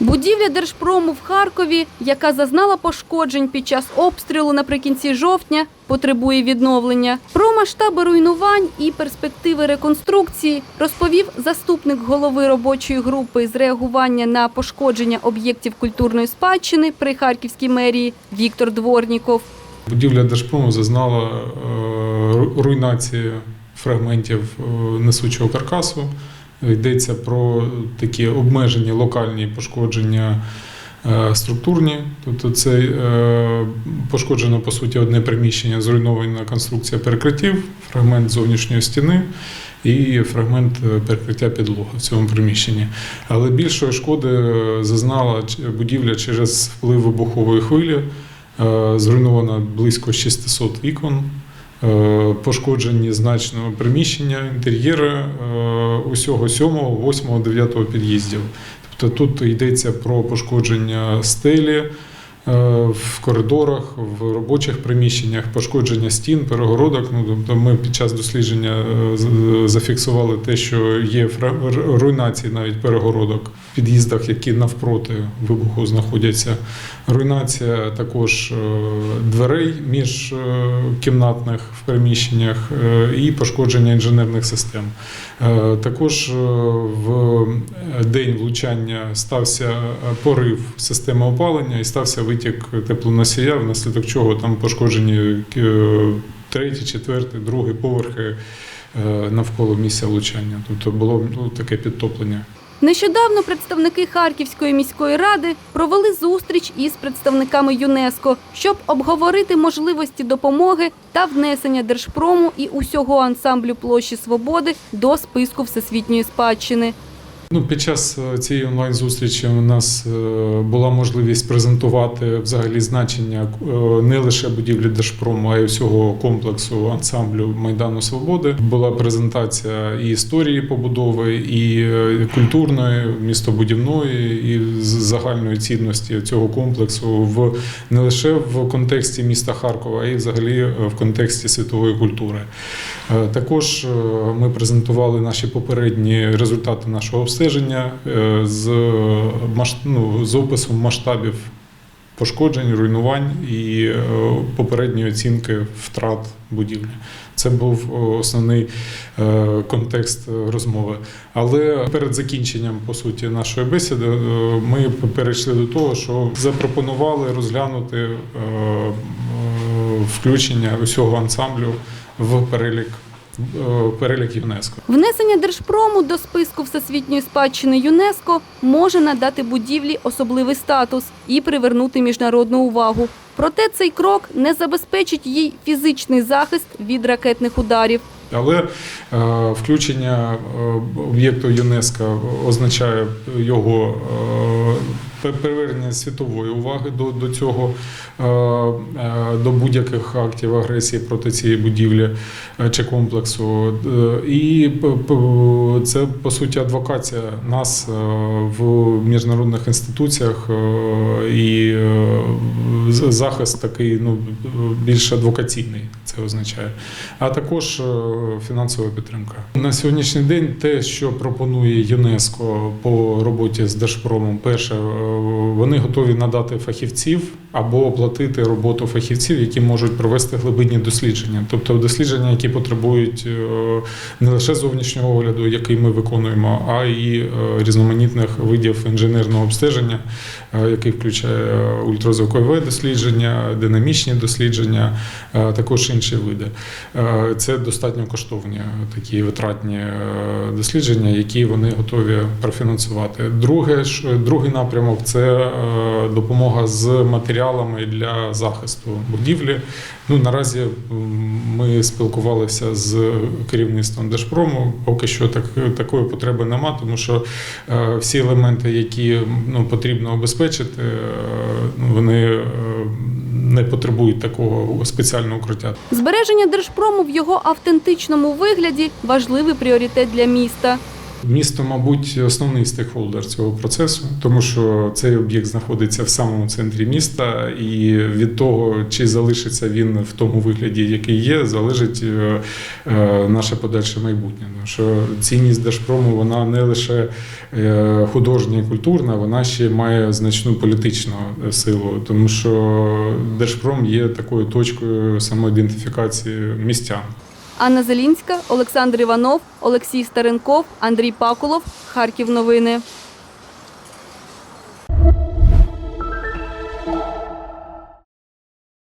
Будівля Держпрому в Харкові, яка зазнала пошкоджень під час обстрілу наприкінці жовтня, потребує відновлення. Про масштаби руйнувань і перспективи реконструкції розповів заступник голови робочої групи з реагування на пошкодження об'єктів культурної спадщини при Харківській мерії Віктор Дворніков. Будівля Держпрому зазнала е, руйнації фрагментів е, несучого каркасу. Йдеться про такі обмежені локальні пошкодження е, структурні. Тобто це е, пошкоджено по суті одне приміщення, зруйнована конструкція перекриттів, фрагмент зовнішньої стіни і фрагмент е, перекриття підлоги в цьому приміщенні. Але більшої шкоди зазнала будівля через вплив вибухової хвилі. Зруйновано близько 600 вікон, пошкоджені значно приміщення, інтер'єри е, усього 7, 8, 9 під'їздів. Тобто тут йдеться про пошкодження стелі е, в коридорах, в робочих приміщеннях, пошкодження стін, перегородок. Ну, тобто ми під час дослідження е, зафіксували те, що є руйнації навіть перегородок в під'їздах, які навпроти вибуху знаходяться. Руйнація також е, дверей між е, кімнатних в приміщеннях е, і пошкодження інженерних систем. Е, Також е, в день влучання стався е, порив системи опалення і стався витік теплоносія, внаслідок чого там пошкоджені е, третій, четвертий, другий поверхи е, навколо місця влучання. Тобто було ну, таке підтоплення. Нещодавно представники Харківської міської ради провели зустріч із представниками ЮНЕСКО, щоб обговорити можливості допомоги та внесення Держпрому і усього ансамблю площі Свободи до списку всесвітньої спадщини. Ну, під час е, цієї онлайн-зустрічі у нас е, була можливість презентувати взагалі значення е, не лише будівлі Держпрому, а й всього комплексу ансамблю Майдану Свободи. Була презентація і історії побудови, і культурної, містобудівної, і загальної цінності цього комплексу в не лише в контексті міста Харкова, а й взагалі в контексті світової культури. Також ми презентували наші попередні результати нашого обстеження е, з, ну, з описом масштабів пошкоджень, руйнувань і е, попередньої оцінки втрат будівлі. Це був е, основний контекст розмови. Але перед закінченням по суті нашої бесіди ми перейшли до того, що запропонували розглянути включення усього ансамблю в перелік перелік ЮНЕСКО. Внесення Держпрому до списку всесвітньої спадщини ЮНЕСКО може надати будівлі особливий статус і привернути міжнародну увагу. Проте цей крок не забезпечить їй фізичний захист від ракетних ударів. Але е, включення е, об'єкту ЮНЕСКО означає його е, привернення світової уваги до, до цього, е, е, до будь-яких актів агресії проти цієї будівлі е, чи комплексу. І це по суті адвокація нас в міжнародних інституціях і захист такий ну, більш адвокаційний. Це означає а також фінансова підтримка. На сьогоднішній день те, що пропонує ЮНЕСКО по роботі з Держпромом, перше, вони готові надати фахівців або оплатити роботу фахівців, які можуть провести глибинні дослідження, тобто дослідження, які потребують е, не лише зовнішнього огляду, який ми виконуємо, а й е, різноманітних видів інженерного обстеження, е, який включає ультразвукове дослідження, динамічні дослідження, також інші види. Це достатньо коштовні такі витратні дослідження, які вони готові профінансувати. Друге другий напрямок це е, допомога з матеріалами для захисту будівлі. Ну наразі ми спілкувалися з керівництвом Держпрому. Поки що так, такої потреби нема, тому що е, всі елементи, які ну, потрібно обезпечити, е, ну, вони не потребують такого спеціального укриття. Збереження Держпрому в його автентичному вигляді важливий пріоритет для міста. Місто, мабуть, основний стейкхолдер цього процесу, тому що цей об'єкт знаходиться в самому центрі міста, і від того, чи залишиться він в тому вигляді, який є, залежить е, е, наше подальше майбутнє. Тому що цінність Держпрому вона не лише е, художня і культурна, вона ще має значну політичну силу, тому що Держпром є такою точкою самоідентифікації містян. Анна Зелінська, Олександр Іванов, Олексій Старенков, Андрій Пакулов. Харків новини.